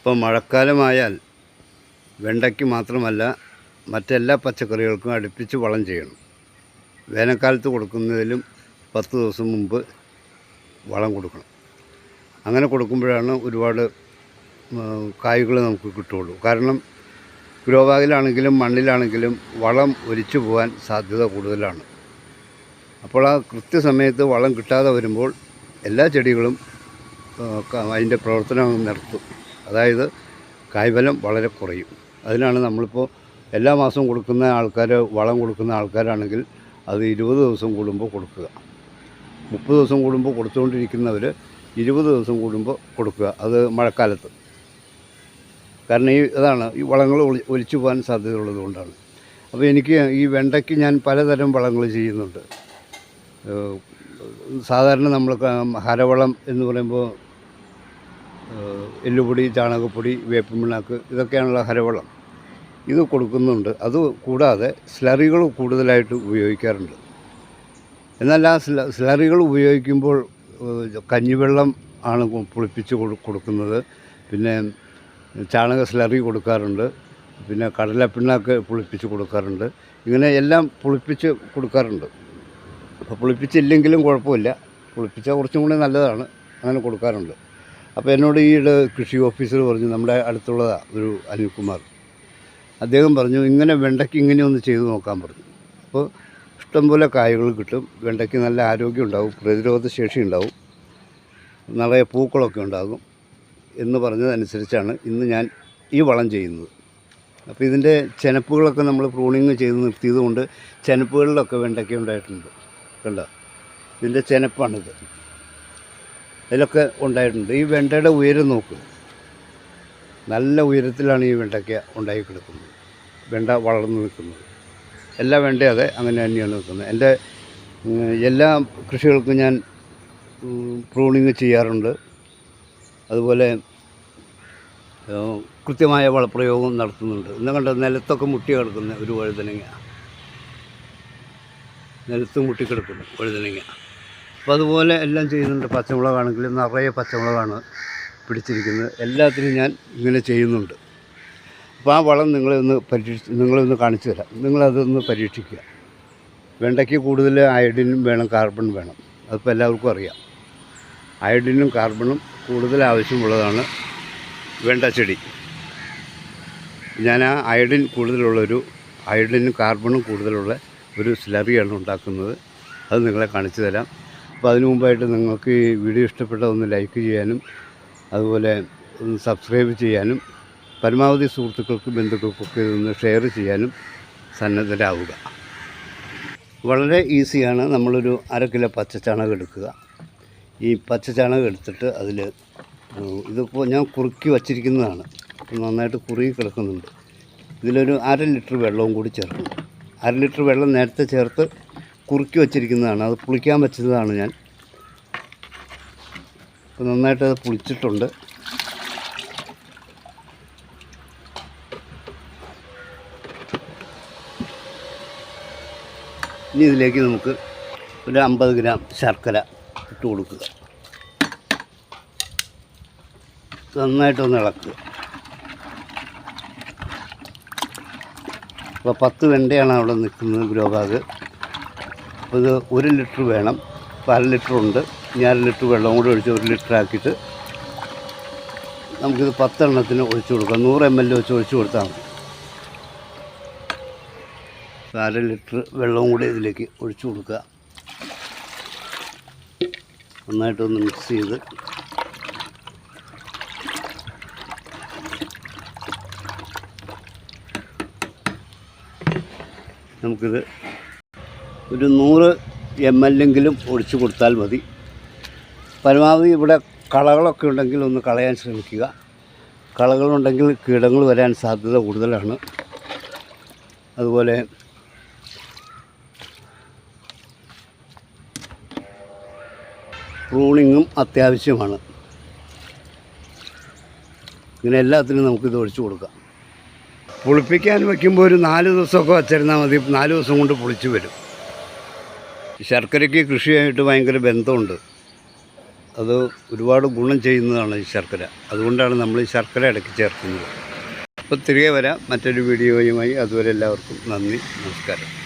ഇപ്പോൾ മഴക്കാലമായാൽ വെണ്ടയ്ക്ക് മാത്രമല്ല മറ്റെല്ലാ പച്ചക്കറികൾക്കും അടുപ്പിച്ച് വളം ചെയ്യണം. വേനൽക്കാലത്ത് കൊടുക്കുന്നതിലും പത്ത് ദിവസം മുമ്പ് വളം കൊടുക്കണം. അങ്ങനെ കൊടുക്കുമ്പോഴാണ് ഒരുപാട് കായ്കൾ നമുക്ക് കിട്ടുകയുള്ളൂ. കാരണം ഗ്രോ ബാഗിലാണെങ്കിലും മണ്ണിലാണെങ്കിലും വളം ഒലിച്ചു പോകാൻ സാധ്യത കൂടുതലാണ്. അപ്പോൾ ആ കൃത്യസമയത്ത് വളം കിട്ടാതെ വരുമ്പോൾ എല്ലാ ചെടികളും അതിന്റെ പ്രവർത്തനം നിർത്തും. അതായത് കായ്ഫലം വളരെ കുറയും. അതിനാണ് നമ്മളിപ്പോൾ എല്ലാ മാസവും കൊടുക്കുന്ന ആൾക്കാർ വളം കൊടുക്കുന്ന ആൾക്കാരാണെങ്കിൽ അത് ഇരുപത് ദിവസം കൂടുമ്പോൾ കൊടുക്കുക. മുപ്പത് ദിവസം കൂടുമ്പോൾ കൊടുത്തുകൊണ്ടിരിക്കുന്നവർ ഇരുപത് ദിവസം കൂടുമ്പോൾ കൊടുക്കുക. അത് മഴക്കാലത്ത്. കാരണം ഈ ഇതാണ് ഈ വളങ്ങൾ ഒലിച്ചു പോകാൻ സാധ്യതയുള്ളത് കൊണ്ടാണ്. അപ്പോൾ എനിക്ക് ഈ വെണ്ടയ്ക്ക് ഞാൻ പലതരം വളങ്ങൾ ചെയ്യുന്നുണ്ട്. സാധാരണ നമ്മൾ ഹരവളം എന്ന് പറയുമ്പോൾ എല്ലുപൊടി ചാണകപ്പൊടി വേപ്പിൻ പിണ്ണാക്ക് ഇതൊക്കെയാണുള്ള ഹരവളം. ഇത് കൊടുക്കുന്നുണ്ട്. അത് കൂടാതെ സ്ലറികൾ കൂടുതലായിട്ട് ഉപയോഗിക്കാറുണ്ട്. എന്നാൽ ആ സ്ല സ്ലറികൾ ഉപയോഗിക്കുമ്പോൾ കഞ്ഞിവെള്ളം ആണ് പുളിപ്പിച്ച് കൊടു- കൊടുക്കുന്നത്. പിന്നെ ചാണക സ്ലറി കൊടുക്കാറുണ്ട്. പിന്നെ കടലപ്പിണ്ണാക്ക് പുളിപ്പിച്ച് കൊടുക്കാറുണ്ട്. ഇങ്ങനെ എല്ലാം പുളിപ്പിച്ച് കൊടുക്കാറുണ്ട്. അപ്പോൾ പുളിപ്പിച്ചില്ലെങ്കിലും കുഴപ്പമില്ല. പുളിപ്പിച്ചാൽ കുറച്ചും കൂടി നല്ലതാണ്. അങ്ങനെ കൊടുക്കാറുണ്ട്. അപ്പോൾ എന്നോട് ഈയിടെ കൃഷി ഓഫീസർ പറഞ്ഞു നമ്മുടെ അടുത്തുള്ളതാണ് ഒരു അനിൽകുമാർ. അദ്ദേഹം പറഞ്ഞു ഇങ്ങനെ വെണ്ടയ്ക്ക് ഇങ്ങനെ ഒന്ന് ചെയ്തു നോക്കാൻ പറഞ്ഞു. അപ്പോൾ ഇഷ്ടംപോലെ കായകൾ കിട്ടും വെണ്ടയ്ക്ക് നല്ല ആരോഗ്യം ഉണ്ടാവും പ്രതിരോധ ശേഷി ഉണ്ടാവും നിറയെ പൂക്കളൊക്കെ ഉണ്ടാകും എന്ന് പറഞ്ഞതനുസരിച്ചാണ് ഇന്ന് ഞാൻ ഈ വളം ചെയ്യുന്നത്. അപ്പോൾ ഇതിന്റെ ചെനപ്പുകളൊക്കെ നമ്മൾ പ്രൂണിങ് ചെയ്ത് നിർത്തിയത് കൊണ്ട് ചെനപ്പുകളിലൊക്കെ വെണ്ടയ്ക്ക ഉണ്ടായിട്ടുണ്ട്. കണ്ടോ? ഇതിന്റെ ചെനപ്പാണിത്. അതിലൊക്കെ ഉണ്ടായിട്ടുണ്ട്. ഈ വെണ്ടയുടെ ഉയരം നോക്ക്. നല്ല ഉയരത്തിലാണ് ഈ വെണ്ടയ്ക്ക ഉണ്ടായി കിടക്കുന്നത്. വെണ്ട വളർന്നു നിൽക്കുന്നത്. എല്ലാ വെണ്ടയും അതെ അങ്ങനെ തന്നെയാണ് നിൽക്കുന്നത്. എന്റെ എല്ലാ കൃഷികൾക്കും ഞാൻ പ്രൂണിങ് ചെയ്യാറുണ്ട്. അതുപോലെ കൃത്യമായ വളപ്രയോഗം നടത്തുന്നുണ്ട്. ഇന്ന് കണ്ട നിലത്തൊക്കെ മുട്ടി കിടക്കുന്ന ഒരു വഴുതനങ്ങ. നിലത്ത് മുട്ടി കിടക്കുന്നു വഴുതനങ്ങ. അപ്പോൾ അതുപോലെ എല്ലാം ചെയ്യുന്നുണ്ട്. പച്ചമുളകാണെങ്കിലും നിറയെ പച്ചമുളകാണ് പിടിച്ചിരിക്കുന്നത്. എല്ലാത്തിനും ഞാൻ ഇങ്ങനെ ചെയ്യുന്നുണ്ട്. അപ്പോൾ ആ വളം നിങ്ങളെ ഒന്ന് പരീക്ഷ നിങ്ങളൊന്ന് കാണിച്ചു തരാം. നിങ്ങളതൊന്ന് പരീക്ഷിക്കുക. വെണ്ടയ്ക്ക് കൂടുതൽ അയഡിനും വേണം കാർബൺ വേണം. അതിപ്പോൾ എല്ലാവർക്കും അറിയാം. അയഡിനും കാർബണും കൂടുതൽ ആവശ്യമുള്ളതാണ് വെണ്ട ചെടി. ഞാൻ ആ അയഡിൻ കൂടുതലുള്ളൊരു അയഡിനും കാർബണും കൂടുതലുള്ള ഒരു സ്ലറിയാണ് ഉണ്ടാക്കുന്നത്. അത് നിങ്ങളെ കാണിച്ചു തരാം. അപ്പോൾ അതിനു മുമ്പായിട്ട് നിങ്ങൾക്ക് ഈ വീഡിയോ ഇഷ്ടപ്പെട്ട ഒന്ന് ലൈക്ക് ചെയ്യാനും അതുപോലെ ഒന്ന് സബ്സ്ക്രൈബ് ചെയ്യാനും പരമാവധി സുഹൃത്തുക്കൾക്കും ബന്ധുക്കൾക്കൊക്കെ ഇതൊന്ന് ഷെയർ ചെയ്യാനും സന്നദ്ധരാവുക. വളരെ ഈസിയാണ് നമ്മളൊരു അര കിലോ പച്ചച്ചാണകം എടുക്കുക. ഈ പച്ചച്ചാണകം എടുത്തിട്ട് അതിൽ ഇതിപ്പോൾ ഞാൻ കുറുക്കി വച്ചിരിക്കുന്നതാണ്. നന്നായിട്ട് കുറുകി കിടക്കുന്നുണ്ട്. ഇതിലൊരു അര ലിറ്റർ വെള്ളവും കൂടി ചേർക്കണം. അര ലിറ്റർ വെള്ളം നേരത്തെ ചേർത്ത് കുറുക്കി വച്ചിരിക്കുന്നതാണ്. അത് പുളിക്കാൻ വെച്ചതാണ് ഞാൻ. അപ്പോൾ നന്നായിട്ട് അത് പുളിച്ചിട്ടുണ്ട്. ഇനി ഇതിലേക്ക് നമുക്ക് ഒരു അമ്പത് ഗ്രാം ശർക്കര ഇട്ട് കൊടുക്കുക. നന്നായിട്ടൊന്ന് ഇളക്കുക. അപ്പോൾ പത്ത് വെണ്ടയാണ് അവിടെ നിൽക്കുന്നത് ഗ്രോ ബാഗ് അപ്പോൾ ഇത് ഒരു ലിറ്റർ വേണം. അപ്പോൾ അര ലിറ്റർ ഉണ്ട്. ഇനി അര ലിറ്റർ വെള്ളം കൂടി ഒഴിച്ച് ഒരു ലിറ്റർ ആക്കിയിട്ട് നമുക്കിത് പത്തെണ്ണത്തിന് ഒഴിച്ചു കൊടുക്കാം. നൂറ് എം എൽ വെച്ച് ഒഴിച്ചു കൊടുത്താൽ മതി. അര ലിറ്റർ വെള്ളവും കൂടി ഇതിലേക്ക് ഒഴിച്ചു കൊടുക്കുക. നന്നായിട്ടൊന്ന് മിക്സ് ചെയ്ത് നമുക്കിത് ഒരു നൂറ് എം എങ്കിലും ഒഴിച്ചു കൊടുത്താൽ മതി. പരമാവധി ഇവിടെ കളകളൊക്കെ ഉണ്ടെങ്കിൽ ഒന്ന് കളയാൻ ശ്രമിക്കുക. കളകളുണ്ടെങ്കിൽ കീടങ്ങൾ വരാൻ സാധ്യത കൂടുതലാണ്. അതുപോലെ പ്രൂണിങ്ങും അത്യാവശ്യമാണ്. ഇങ്ങനെ എല്ലാത്തിനും നമുക്കിത് ഒഴിച്ചു കൊടുക്കാം. പുളിപ്പിക്കാൻ വയ്ക്കുമ്പോൾ ഒരു നാല് ദിവസമൊക്കെ വച്ചിരുന്നാൽ മതി. നാല് ദിവസം കൊണ്ട് പുളിച്ച് വരും. ശർക്കരയ്ക്ക് കൃഷിയായിട്ട് ഭയങ്കര ബന്ധമുണ്ട്. അത് ഒരുപാട് ഗുണം ചെയ്യുന്നതാണ് ഈ ശർക്കര. അതുകൊണ്ടാണ് നമ്മൾ ഈ ശർക്കര ഇടയ്ക്ക് ചേർക്കുന്നത്. അപ്പോൾ തിരികെ വരാം. മറ്റൊരു വീഡിയോയുമായി അതുവരെ എല്ലാവർക്കും നന്ദി. നമസ്കാരം.